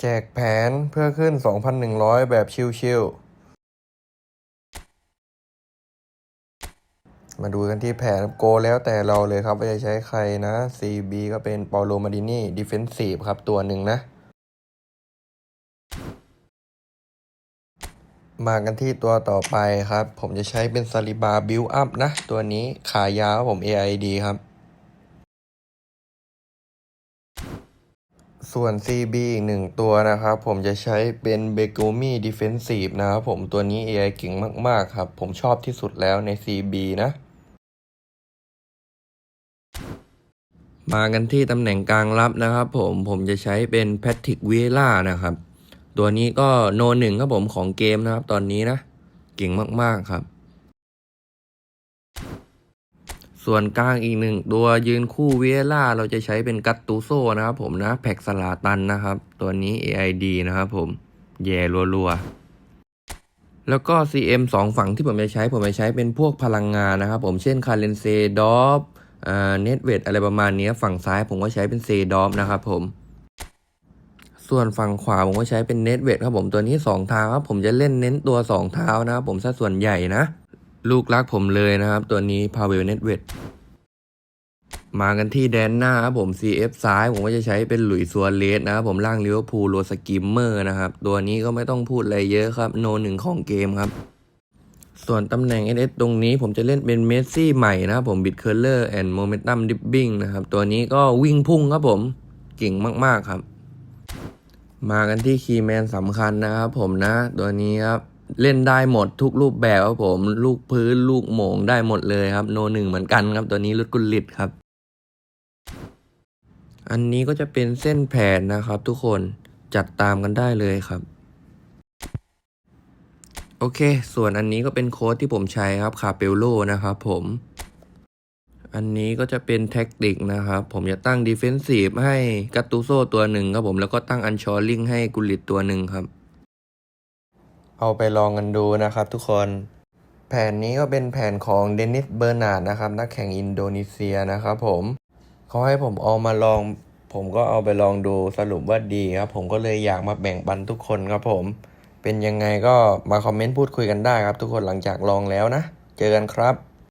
แจกแผนเพื่อขึ้น 2,100 แบบชิวๆมาดูกันที่แผนโกแล้วแต่เราเลยครับว่าจะใช้ใครนะ CB ก็เป็นเปาโลมาดินี่ดิเฟนซีฟครับตัวหนึ่งนะ มากันที่ตัวต่อไปครับ ผมจะใช้เป็นซาลิบาบิลอัพนะ ตัวนี้ขายาวผม AID ครับ ส่วน CB อีกหนึ่งตัวนะครับ ผมจะใช้เป็นเบโกมี่ดิเฟนซีฟนะครับผมตัวนี้ AI เก่งมาก ๆ ครับ ผมชอบที่สุดแล้วใน CB นะ มากันที่ตำแหน่งกลางรับนะครับผมผมจะใช้เป็นแพทริกเวล่านะครับ ตัวนี้ก็โนหนึ่งครับผมของเกมนะครับ ตอนนี้นะ เก่งมาก ๆ ครับ ส่วนกลางอีกหนึ่งตัวยืนคู่เวล่าเราจะใช้เป็นกัตตูโซนะครับผมนะแพ็กสลาตันนะครับ ตัวนี้ AID นะครับผม แย่รัวๆ แล้วก็ CM 2 ฝั่งที่ผมจะใช้ผมจะใช้เป็นพวกพลังงานนะครับผมเช่นคาเลนเซดอฟเน็ตเวทอะไรประมาณนี้ฝั่งซ้ายผมก็ใช้เป็นเซดอฟนะครับผมส่วนฝั่งขวาผมก็ใช้เป็นเน็ตเวทครับผมตัวนี้ 2 เท้าครับผมจะเล่นเน้นตัว 2 เท้านะครับผมซะส่วนใหญ่นะ ลูกรักผมเลยนะครับ ตัวนี้พาเวลเน็ตเวทมากันที่แดนหน้าครับผม CF ซ้ายผมก็จะใช้เป็นหลุยส์ซัวเรสนะครับผมล่างลิเวอร์พูลโรสกิมเมอร์นะครับ ตัวนี้ก็ไม่ต้องพูดอะไรเยอะครับ โนหนึ่งของเกมครับ ส่วนตำแหน่ง SS ตรงนี้ผมจะเล่นเป็นเมสซี่ใหม่นะครับผมบิดเคอร์เลอร์แอนด์โมเมนตัมดิ b บิ้งนะครับ ตัวนี้ก็วิ่งพุ่งครับผมเก่งมาก ๆ ครับ มากันที่คีย์แมนสำคัญนะครับผมนะ ตัวนี้ครับ เล่นได้หมดทุกรูปแบบครับผม ลูกพื้นลูกโมงได้หมดเลยครับ โนหนึ่งเหมือนกันครับ ตัวนี้รุดกุลิตครับ อันนี้ก็จะเป็นเส้นแผนนะครับ ทุกคนจัดตามกันได้เลยครับ โอเค ส่วนอันนี้ก็เป็นโค้ดที่ผมใช้ครับคาเปลโลนะครับผม อันนี้ก็จะเป็นแท็กติกนะครับ ผมจะตั้งดีเฟนซีฟให้กัตตูโซตัวหนึ่งครับผมแล้วก็ตั้งอันชอริงให้กุลิตตัวหนึ่งครับ เอาไปลองกันดูนะครับทุกคน แผนนี้ก็เป็นแผนของเดนิสเบอร์นาร์ดนะครับ นักแข่งอินโดนีเซียนะครับผมเขาให้ผมเอามาลอง ผมก็เอาไปลองดูสรุปว่าดีครับ ผมก็เลยอยากมาแบ่งปันทุกคนครับผม เป็นยังไงก็มาคอมเมนต์พูดคุยกันได้ครับ ทุกคนหลังจากลองแล้วนะ เจอกันครับ